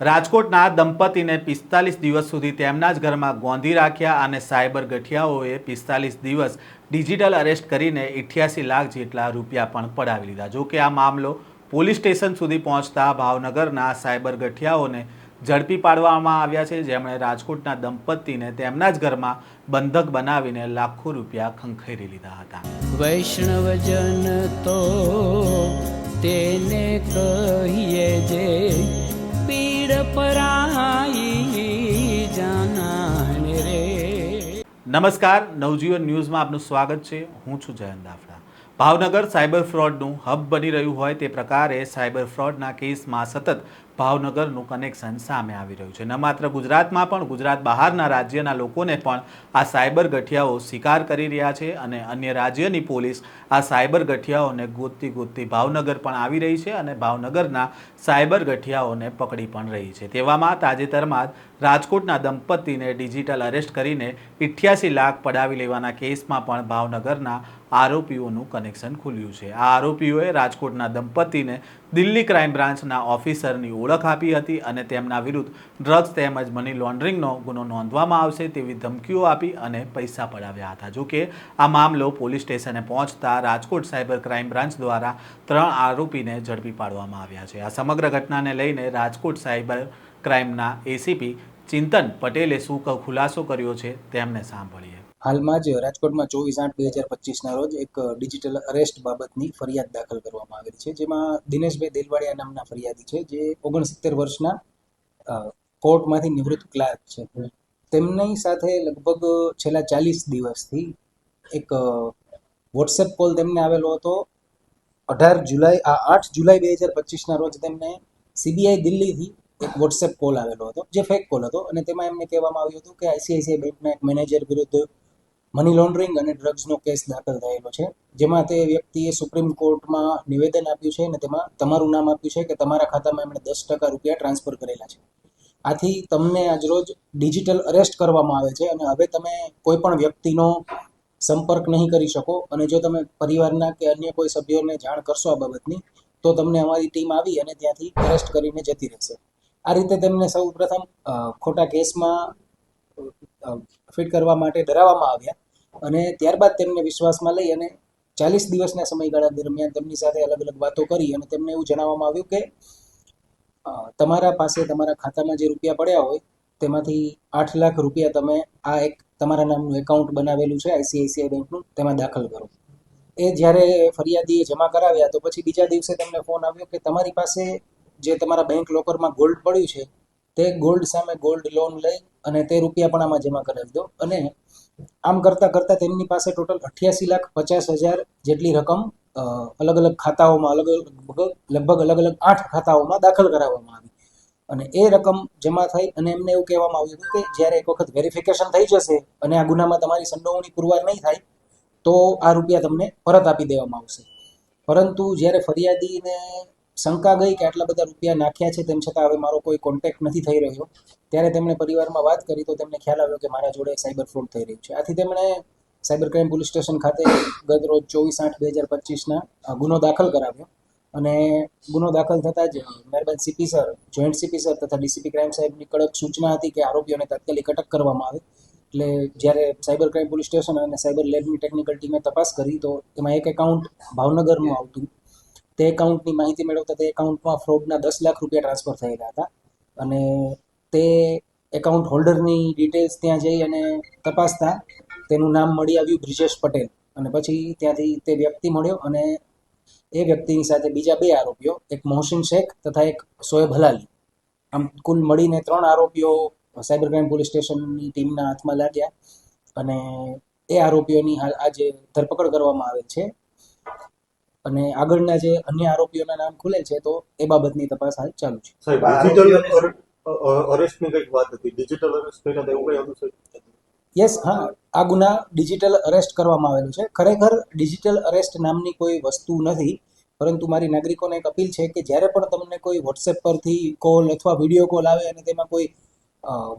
રાજકોટના દંપતીને પિસ્તાલીસ દિવસ સુધી તેમના જ ઘરમાં ગોંધી રાખ્યા અને સાયબર ગઠિયાઓએ પિસ્તાલીસ દિવસ ડિજિટલ અરેસ્ટ કરીને ઇઠ્યાસી લાખ જેટલા રૂપિયા પણ પડાવી લીધા. જોકે આ મામલો પોલીસ સ્ટેશન સુધી પહોંચતા ભાવનગરના સાયબર ગઠિયાઓને ઝડપી પાડવામાં આવ્યા છે. જેમણે રાજકોટના દંપતીને તેમના જ ઘરમાં બંધક બનાવીને લાખો રૂપિયા ખંખેરી લીધા હતા. વૈષ્ણવજન તો તેને કહીએ જે પરાઈ જાનાને રે નમસ્કાર નવજીવન ન્યૂઝમાં આપનું સ્વાગત છે. હું છું જયંત દાફડા. ભાવનગર સાયબર ફ્રોડનું હબ બની રહ્યું હોય તે પ્રકારે સાયબર ફ્રોડના કેસમાં સતત ભાવનગરનું કનેક્શન સામે આવી રહ્યું છે. ન માત્ર ગુજરાતમાં પણ ગુજરાત બહારના રાજ્યના લોકોને પણ આ સાયબર ગઠિયાઓ શિકાર કરી રહ્યા છે અને અન્ય રાજ્યની પોલીસ આ સાયબર ગઠિયાઓને ગોતતી ગોતતી ભાવનગર પણ આવી રહી છે અને ભાવનગરના સાયબર ગઠિયાઓને પકડી પણ રહી છે. તેવામાં તાજેતરમાં જ રાજકોટના દંપતીને ડિજિટલ અરેસ્ટ કરીને ઇઠ્યાસી લાખ પડાવી લેવાના કેસમાં પણ ભાવનગરના આરોપીઓનું કનેક્શન ખુલ્યું છે. આ આરોપીઓએ રાજકોટના દંપતીને દિલ્હી ક્રાઇમ બ્રાન્ચના ઓફિસરની ઓળખ આપી હતી અને તેમના વિરુદ્ધ ડ્રગ્સ તેમજ મની લોન્ડરિંગનો ગુનો નોંધવામાં આવશે તેવી ધમકીઓ આપી અને પૈસા પડાવ્યા હતા. જોકે આ મામલો પોલીસ સ્ટેશને પહોંચતા રાજકોટ સાયબર ક્રાઇમ બ્રાન્ચ દ્વારા ત્રણ આરોપીને ઝડપી પાડવામાં આવ્યા છે. આ સમગ્ર ઘટનાને લઈને રાજકોટ સાયબર ક્રાઇમના એસીપી ચિંતન પટેલે શું ખુલાસો કર્યો છે, તેમને સાંભળીએ. હાલમાં જ રાજકોટમાં ચોવીસ આઠ બે હજાર પચીસના રોજ એક ડિજિટલ અરેસ્ટ બાબતની ફરિયાદ દાખલ કરવામાં આવેલી છે જેમાં દિનેશભાઈ દેલવાડિયા નામના ફરિયાદી છે જે ઓગણસિત્તેર વર્ષના કોર્ટમાંથી નિવૃત્ત ક્લાર્ક છે. તેમની સાથે લગભગ છેલ્લા ચાલીસ દિવસથી એક વોટ્સએપ કોલ તેમને આવેલો હતો. અઢાર જુલાઈ આ આઠ જુલાઈ બે હજાર પચીસના રોજ તેમને સીબીઆઈ દિલ્હીથી એક વોટ્સએપ કોલ આવેલો હતો જે ફેક કોલ હતો અને તેમાં એમને કહેવામાં આવ્યું હતું કે આઈસીઆઈસીઆઈ બેંકના એક મેનેજર વિરુદ્ધ મની લોન્ડરિંગ અને ડ્રગ્સનો કેસ દાખલ થયેલો છે. જેમાં તે વ્યક્તિએ સુપ્રીમ કોર્ટમાં નિવેદન આપ્યું છે અને તેમાં તમારું નામ આપ્યું છે કે તમારા ખાતામાં એમણે દસ ટકા રૂપિયા ટ્રાન્સફર કરેલા છે. આથી તમને આજરોજ ડિજિટલ અરેસ્ટ કરવામાં આવે છે અને હવે તમે કોઈ પણ વ્યક્તિનો સંપર્ક નહીં કરી શકો અને જો તમે પરિવારના કે અન્ય કોઈ સભ્યોને જાણ કરશો આ બાબતની, તો તમને અમારી ટીમ આવી અને ત્યાંથી અરેસ્ટ કરીને જતી રહેશે. આ રીતે તેમને સૌ પ્રથમ ખોટા કેસમાં ફિટ કરવા માટે ડરાવવામાં આવ્યા. અને ત્યારબાદ તેમને વિશ્વાસમાં લઈ અને ચાલીસ દિવસના સમયગાળા દરમિયાન તેમની સાથે અલગ અલગ વાતો કરી અને તેમને એવું જણાવવામાં આવ્યું કે તમારા પાસે તમારા ખાતામાં જે રૂપિયા પડ્યા હોય, તેમાંથી આઠ લાખ રૂપિયા તમે આ એક તમારા નામનું એકાઉન્ટ બનાવેલું છે, આઈસીઆઈસીઆઈ બેંકનું, તેમાં દાખલ કરો. એ જ્યારે ફરિયાદીએ જમા કરાવ્યા તો પછી બીજા દિવસે તેમને ફોન આવ્યો કે તમારી પાસે જે તમારા બેંક લોકરમાં ગોલ્ડ પડ્યું છે, તે ગોલ્ડ સામે ગોલ્ડ લોન લઈ અને તે રૂપિયા પણ આમાં જમા કરાવી દો અને આમ કરતાં કરતાં તેમની પાસે ટોટલ અઠ્યાસી લાખ પચાસ હજાર જેટલી રકમ અલગ અલગ ખાતાઓમાં, અલગ અલગ લગભગ અલગ અલગ આઠ ખાતાઓમાં દાખલ કરાવવામાં આવી. અને એ રકમ જમા થઈ અને એમને એવું કહેવામાં આવ્યું હતું કે જ્યારે એક વખત વેરિફિકેશન થઈ જશે અને આ ગુનામાં તમારી સંડોવણી પુરવાર નહીં થાય, તો આ રૂપિયા તમને પરત આપી દેવામાં આવશે. પરંતુ જ્યારે ફરિયાદીને શંકા ગઈ કે આટલા બધા રૂપિયા નાખ્યા છે, તેમ છતાં હવે મારો કોઈ કોન્ટેક્ટ નથી થઈ રહ્યો. ત્યારે તેમણે પરિવારમાં વાત કરી તો તેમને ખ્યાલ આવ્યો કે મારા જોડે સાયબર ફ્રોડ થઈ રહ્યું છે. આથી તેમણે સાયબર ક્રાઇમ પોલીસ સ્ટેશન ખાતે ગત રોજ ચોવીસ આઠ બે હજાર પચીસના ગુનો દાખલ કરાવ્યો. અને ગુનો દાખલ થતાં જ મહેરબાન CP sir joint CP sir તથા ડીસીપી ક્રાઇમ સાહેબની કડક સૂચના હતી કે આરોપીઓને તાત્કાલિક અટક કરવામાં આવે. એટલે જ્યારે સાયબર ક્રાઇમ પોલીસ સ્ટેશન અને સાયબર લેબની ટેકનિકલ ટીમે તપાસ કરી તો એમાં એક એકાઉન્ટ ભાવનગરનું આવતું. તે એકાઉન્ટની માહિતી મેળવતા તે એકાઉન્ટમાં ફ્રોડના દસ લાખ રૂપિયા ટ્રાન્સફર થયેલા હતા. અને તે એકાઉન્ટ હોલ્ડરની ડિટેલ્સ ત્યાં જઈ અને તપાસતા તેનું નામ મળી આવ્યું બ્રિજેશ પટેલ. અને પછી ત્યાંથી તે વ્યક્તિ મળ્યો અને એ વ્યક્તિની સાથે બીજા બે આરોપીઓ, એક મોહસિન શેખ તથા એક સોએબ હલાલી. આમ કુલ મળીને ત્રણ આરોપીઓ સાયબર ક્રાઇમ પોલીસ સ્ટેશનની ટીમના હાથમાં લાગ્યા અને એ આરોપીઓની હાલ આજે ધરપકડ કરવામાં આવે છે. અને આગળના જે અન્ય આરોપીઓના નામ ખુલે છે તો એ બાબતની તપાસ હાલ ચાલુ છે. સાહેબ ડિજિટલ અરેસ્ટની કંઈક વાત હતી. ડિજિટલ અરેસ્ટ કર્યા એવું કઈ હતું સાહેબ? યસ હા. આ ગુના ડિજિટલ અરેસ્ટ કરવામાં આવેલું છે. ખરેખર ડિજિટલ અરેસ્ટ નામની કોઈ વસ્તુ નથી પરંતુ મારી નાગરિકોને એક અપીલ છે કે જ્યારે પણ તમને કોઈ વોટ્સએપ પરથી કોલ અથવા વીડિયો કોલ આવે અને તેમાં કોઈ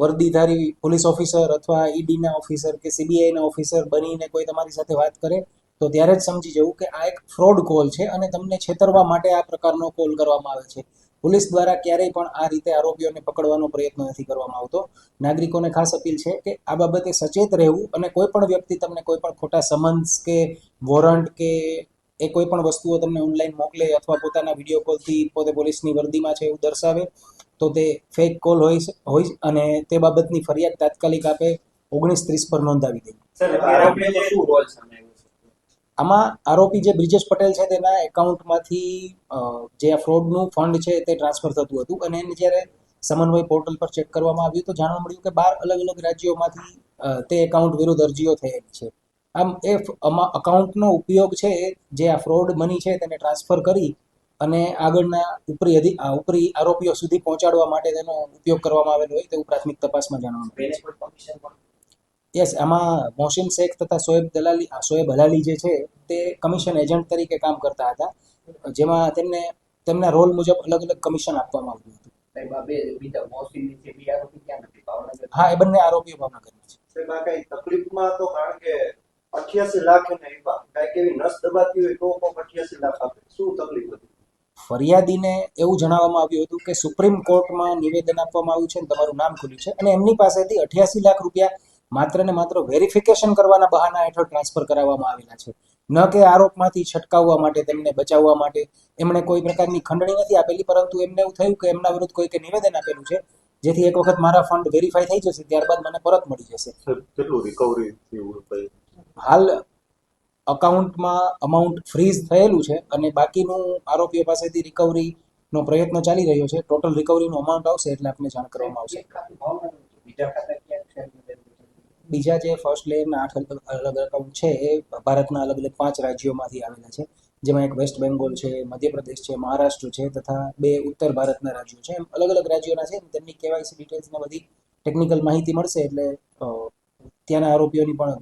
વર્દીધારી પોલીસ ઓફિસર અથવા ઈડીના ઓફિસર કે સીબીઆઈના ઓફિસર બનીને કોઈ તમારી સાથે વાત કરે તો ત્યારે જ સમજી જવું કે આ એક ફ્રોડ કોલ છે અને તમને છેતરવા માટે આ પ્રકારનો કોલ કરવામાં આવે છે. પોલીસ દ્વારા ક્યારેય પણ આ રીતે આરોપીઓને પકડવાનો પ્રયત્ન નથી કરવામાં આવતો. નાગરિકોને ખાસ અપીલ છે કે આ બાબતે સચેત રહેવું અને કોઈ પણ વ્યક્તિ તમને કોઈ પણ ખોટા સમન્સ કે વોરંટ કે એ કોઈ પણ વસ્તુઓ તમને ઓનલાઈન મોકલે અથવા પોતાના વીડિયો કોલથી પોતે પોલીસની વર્દીમાં છે એવું દર્શાવે, તો તે ફેક કોલ હોય હોય અને તે બાબતની ફરિયાદ તાત્કાલિક આપે ઓગણીસ ત્રીસ પર નોંધાવી દેવી આમાં આરોપી જે બ્રિજેશ પટેલ છે, તેના એકાઉન્ટમાંથી જે આ ફ્રોડનું ફંડ છે, તે ટ્રાન્સફર થતું હતું. અને એને જ્યારે સમન્વય પોર્ટલ પર ચેક કરવામાં આવ્યું, તો જાણવા મળ્યું કે બાર અલગ અલગ રાજ્યોમાંથી તે એકાઉન્ટ વિરુદ્ધ અરજીઓ થયેલી છે. આમ એ અકાઉન્ટનો ઉપયોગ છે, જે આ ફ્રોડ મની છે, તેને ટ્રાન્સફર કરી અને આગળના ઉપરી અધિ ઉપરી આરોપીઓ સુધી પહોંચાડવા માટે તેનો ઉપયોગ કરવામાં આવેલો હોય, તેવું પ્રાથમિક તપાસમાં જાણવા મળ્યું એને કોઈ કમિશન પણ યસ આમાં મોહસિન શેખ તથા શોએબ દલાલી શોએબ હલાલી જે છે તે કમિશન એજન્ટ તરીકે કામ કરતા હતા. જેમાં તેમને તેમના રોલ મુજબ અલગ અલગ કમિશન આપવામાં આવ્યું હતું. હા એ બંને આરોપીઓ ભાવનગરના છે. કઈ તકલીફમાં તો કારણ કે અઠ્યાસી લાખ એને આપ્યા એવી નસ દબાતી હોય તો અઠ્યાસી લાખ આપે. શું તકલીફ હતી? ફરિયાદીને એવું જણાવવામાં આવ્યું હતું કે સુપ્રીમ કોર્ટમાં નિવેદન આપવામાં આવ્યું છે અને તમારું નામ ખુલ્યું છે અને એમની પાસેથી અઠ્યાસી લાખ રૂપિયા માત્ર ને માત્ર વેરિફિકેશન કરવાના બહાના હેઠળ ટ્રાન્સફર કરાવવામાં આવેલા છે. ન કે આરોપમાંથી છટકાવવા માટે તેમને બચાવવા માટે. એમણે કોઈ પ્રકારની ખંડણી નથી આપેલી પરંતુ એમને એવું થયું કે એમના વિરુદ્ધ કોઈકે નિવેદન આપેલું છે. જેથી એક વખત મારા ફંડ વેરીફાઈ થઈ જશે ત્યારબાદ મને પરત મળી જશે. કેટલું રિકવરી હાલ અકાઉન્ટમાં અમાઉન્ટ ફ્રીઝ થયેલું છે અને બાકીનું આરોપીઓ પાસેથી રિકવરીનો પ્રયત્ન ચાલી રહ્યો છે. ટોટલ રિકવરીનું અમાઉન્ટ આવશે એટલે આપને જાણ કરવામાં આવશે એક ખાતું ભાવનગર હતું. બીજા જે ફર્સ્ટ લેયરના આઠ અલગ એકાઉન્ટ છે, એ ભારતના અલગ અલગ પાંચ રાજ્યોમાંથી આવેલા છે. જેમાં એક વેસ્ટ બેંગોલ છે, મધ્યપ્રદેશ છે, મહારાષ્ટ્ર છે તથા બે ઉત્તર ભારતના રાજ્યો છે. એમ અલગ અલગ રાજ્યોના છે તેમની કેવાયસી ડિટેલ્સ ને બધી ટેકનિકલ માહિતી મળશે એટલે ત્યાંના આરોપીઓની પણ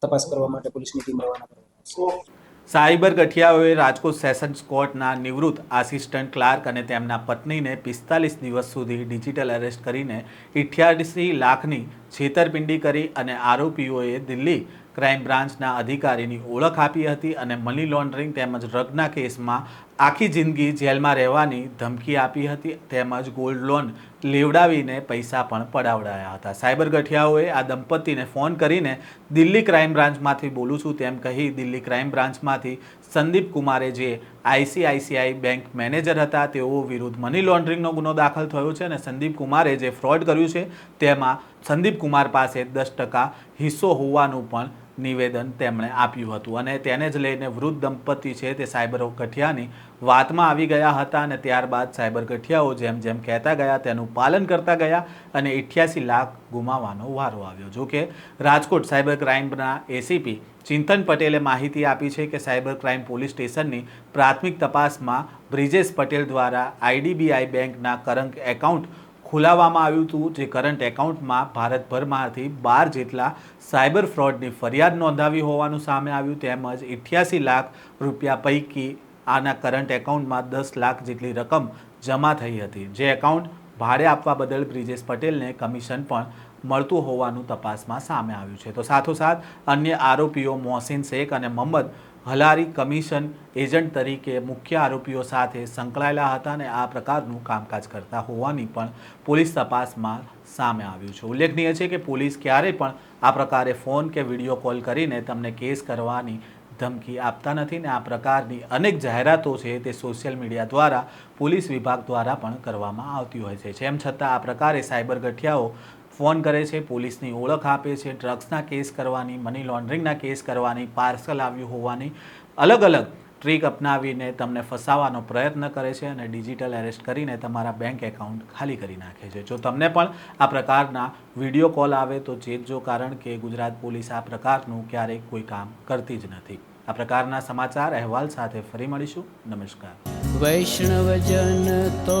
તપાસ કરવા માટે પોલીસની ટીમ રવાના કરવામાં આવશે સાયબર ગઠિયાઓએ રાજકોટ સેશન્સ કોર્ટના નિવૃત્ત આસિસ્ટન્ટ ક્લાર્ક અને તેમના પત્નીને પિસ્તાલીસ દિવસ સુધી ડિજિટલ અરેસ્ટ કરીને ઇઠ્યાસી લાખની છેતરપિંડી કરી અને આરોપીઓએ દિલ્હી ક્રાઇમ બ્રાન્ચના અધિકારીની ઓળખ આપી હતી અને મની લોન્ડરિંગ તેમજ ડ્રગના કેસમાં આખી જિંદગી જેલમાં રહેવાની ધમકી આપી હતી, તેમજ ગોલ્ડ લોન લેવડાવીને પૈસા પણ પડાવડાયા હતા. સાયબર ગઠિયાઓએ આ દંપતીને ફોન કરીને દિલ્હી ક્રાઇમ બ્રાન્ચમાંથી બોલું છું તેમ કહી દિલ્હી ક્રાઇમ બ્રાન્ચમાંથી સંદીપ કુમારે, જે આઈસીઆઈસીઆઈ બેંક મેનેજર હતા, તેઓ વિરુદ્ધ મની લોન્ડરિંગનો ગુનો દાખલ થયો છે અને સંદીપ કુમારે જે ફ્રોડ કર્યું છે, તેમાં સંદીપ કુમાર પાસે દસ ટકા હિસ્સો હોવાનું પણ નિવેદન તેમણે આપ્યું હતું અને તેને જ લઈને વૃદ્ધ દંપતી છે તે સાયબર ગઠિયાની વાતમાં આવી ગયા હતા અને ત્યારબાદ સાયબર ગઠિયાઓ જેમ જેમ કહેતા ગયા તેનું પાલન કરતા ગયા અને ઇઠ્યાસી લાખ ગુમાવવાનો વારો આવ્યો. જો કે રાજકોટ સાયબર ક્રાઇમના એસીપી ચિંતન પટેલે માહિતી આપી છે કે સાયબર ક્રાઇમ પોલીસ સ્ટેશનની પ્રાથમિક તપાસમાં બ્રિજેશ પટેલ દ્વારા આઈડીબીઆઈ બેંકના કરંટ એકાઉન્ટ ખોલાવવામાં આવ્યું હતું જે કરંટ એકાઉન્ટમાં ભારતભરમાંથી બાર જેટલા સાયબર ફ્રોડની ફરિયાદ નોંધાવી હોવાનું સામે આવ્યું, તેમજ ઇઠ્યાસી લાખ રૂપિયા પૈકી આના કરંટ એકાઉન્ટમાં દસ લાખ જેટલી રકમ જમા થઈ હતી. જે એકાઉન્ટ ભાડે આપવા બદલ બ્રિજેશ પટેલને કમિશન પણ મળતું હોવાનું તપાસમાં સામે આવ્યું છે. તો સાથોસાથ અન્ય આરોપીઓ મોહસિન શેખ અને મોહમ્મદ હલારી કમિશન એજન્ટ તરીકે મુખ્ય આરોપીઓ સાથે સંકળાયેલા હતા અને આ પ્રકારનું કામકાજ કરતા હોવાની પણ પોલીસ તપાસમાં સામે આવ્યું છે. ઉલ્લેખનીય છે કે પોલીસ ક્યારેય પણ આ પ્રકારે ફોન કે વીડિયો કોલ કરીને તમને કેસ કરવાની ધમકી આપતા નથી ને આ પ્રકારની અનેક જાહેરાતો છે તે સોશિયલ મીડિયા દ્વારા પોલીસ વિભાગ દ્વારા પણ કરવામાં આવતી હોય છે. જેમ છતાં આ પ્રકારે સાયબર ગઠિયાઓ ફોન કરે છે, પોલીસની ઓળખ આપે છે, ડ્રગ્સના કેસ કરવાની, મની લોન્ડરિંગના કેસ કરવાની, પાર્સલ આવ્યું હોવાની અલગ અલગ ટ્રીક અપનાવીને તમને ફસાવાનો પ્રયત્ન કરે છે અને ડિજિટલ એરેસ્ટ કરીને તમારા બેંક એકાઉન્ટ ખાલી કરી નાખે છે. જો તમને પણ આ પ્રકારના વીડિયો કોલ આવે તો ચેતજો કારણ કે ગુજરાત પોલીસ આ પ્રકારનું ક્યારેય કોઈ કામ કરતી જ નથી. આ પ્રકારના સમાચાર અહેવાલ સાથે ફરી મળીશું. નમસ્કાર. વૈષ્ણવજન તો